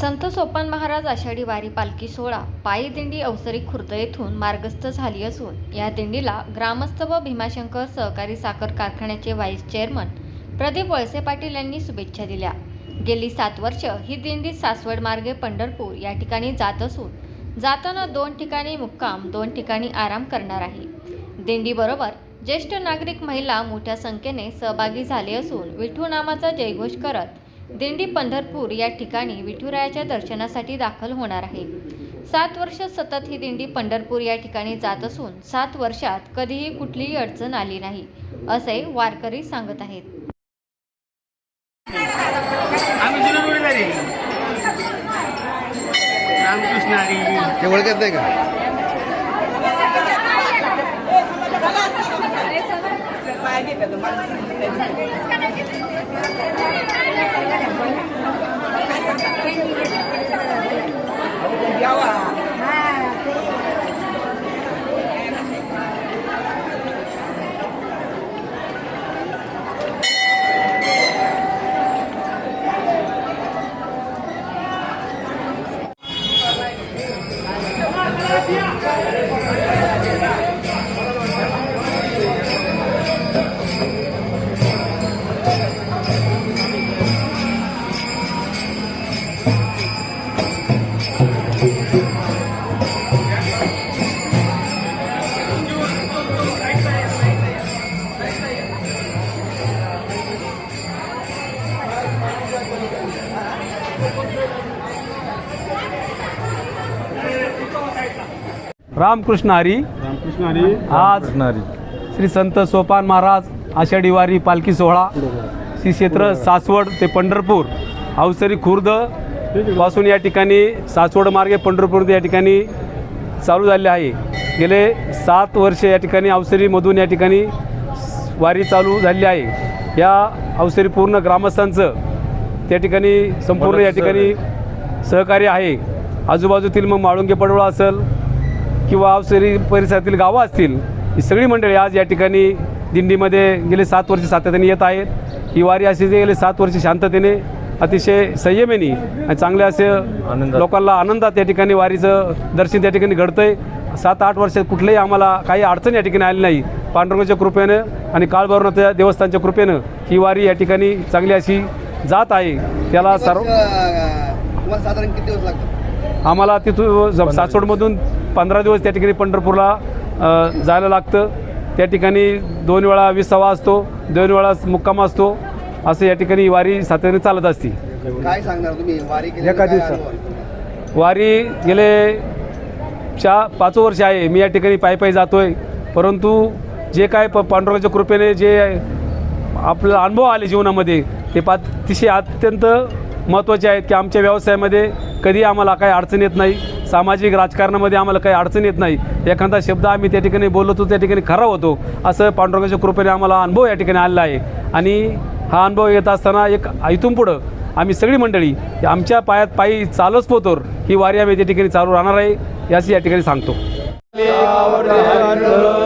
संत सोपान महाराज आषाढी वारी पालखी सोहळा पायी दिंडी अवसरी खुर्द येथून मार्गस्थ झाली असून या दिंडीला ग्रामस्थ व भीमाशंकर सहकारी साखर कारखान्याचे व्हाईस चेअरमन प्रदीप वळसे पाटील यांनी शुभेच्छा दिल्या. गेली सात वर्ष ही दिंडी सासवड मार्गे पंढरपूर या ठिकाणी जात असून जाताना दोन ठिकाणी मुक्काम दोन ठिकाणी आराम करणार आहे. दिंडीबरोबर ज्येष्ठ नागरिक महिला मोठ्या संख्येने सहभागी झाले असून विठू नामाचा जयघोष करत दिंडी पंढरपूर या ठिकाणी विठुरायाच्या दर्शनासाठी दाखल होणार आहे. सात वर्ष सतत ही दिंडी पंढरपूर या ठिकाणी जात असून सात वर्षात कधीही कुठलीही अडचण आली नाही असे वारकरी सांगत आहेत. का? रामकृष्ण हरी. रामकृष्ण हरी. आज श्री संत सोपान महाराज आषाढी वारी पालखी सोहळा. श्री क्षेत्र सासवड ते पंढरपूर. अवसरी खुर्दपासून या ठिकाणी सासवड मार्गे पंढरपूर या ठिकाणी चालू झाले आहे. गेले सात वर्ष या ठिकाणी अवसरीमधून या ठिकाणी वारी चालू झाली आहे. या अवसरी पूर्ण ग्रामस्थांचं त्या ठिकाणी संपूर्ण या ठिकाणी सहकार्य आहे. आजूबाजूतील मग माळुंगे पडवळा असेल किंवा अवसरी परिसरातील गावं असतील ही सगळी मंडळी आज या ठिकाणी दिंडीमध्ये गेले सात वर्ष सातत्याने येत आहेत. ही वारी अशी जे गेले सात वर्ष शांततेने अतिशय संयमेने आणि चांगल्या असे लोकांना आनंदात या ठिकाणी वारीचं दर्शन त्या ठिकाणी घडतंय. सात आठ वर्षात कुठलंही आम्हाला काही अडचण या ठिकाणी आली नाही. पांडुरंगाच्या कृपेनं आणि काळभैरवनाथच्या देवस्थानच्या कृपेनं ही वारी या ठिकाणी चांगली अशी जात आहे. त्याला सर्व तुम्हाला साधारण किती दिवस लागतात? आम्हाला तिथून सासवडमधून पंधरा दिवस त्या ठिकाणी पंढरपूरला जायला लागतं. त्या ठिकाणी दोन वेळा विसावा असतो दोन वेळा मुक्काम असतो. असं या ठिकाणी वारी सातत्याने चालत असते. काय सांगणार तुम्ही? वारी एका वारी गेले चा पाच वर्ष आहे. मी या ठिकाणी पायी पायी जातोय. परंतु जे काय प पांडुरंगाच्या कृपेने जे आपल्याला अनुभव आले जीवनामध्ये ते पा अतिशय अत्यंत महत्त्वाचे आहेत की आमच्या व्यवसायामध्ये कधी आम्हाला काही अडचण येत नाही. सामाजिक राजकारणामध्ये आम्हाला काही अडचण येत नाही. एखादा शब्द आम्ही त्या ठिकाणी बोलतो त्या ठिकाणी खरा होतो असं पांडुरंगाच्या कृपेने आम्हाला अनुभव या ठिकाणी आलेला आहे. आणि हा अनुभव येत असताना एक इथून पुढं आम्ही सगळी मंडळी आमच्या पायात पायी चालच पोतोर ही वारी आम्ही त्या ठिकाणी चालू राहणार आहे याची या ठिकाणी सांगतो.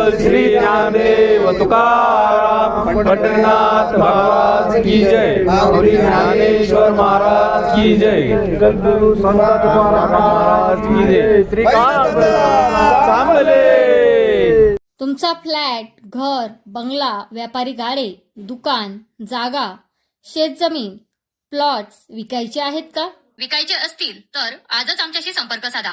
श्री ज्ञानदेव तुकाराम पंढरीनाथ महाराज की जय। श्री ज्ञानेश्वर महाराज की जय। सद्गुरु संत तुकाराम महाराज की जय। श्री चांगले तुमचा फ्लॅट घर बंगला व्यापारी गाडे दुकान जागा शेतजमीन प्लॉट्स विकायचे आहेत का? विकायचे असतील तर आजच आमच्याशी संपर्क साधा.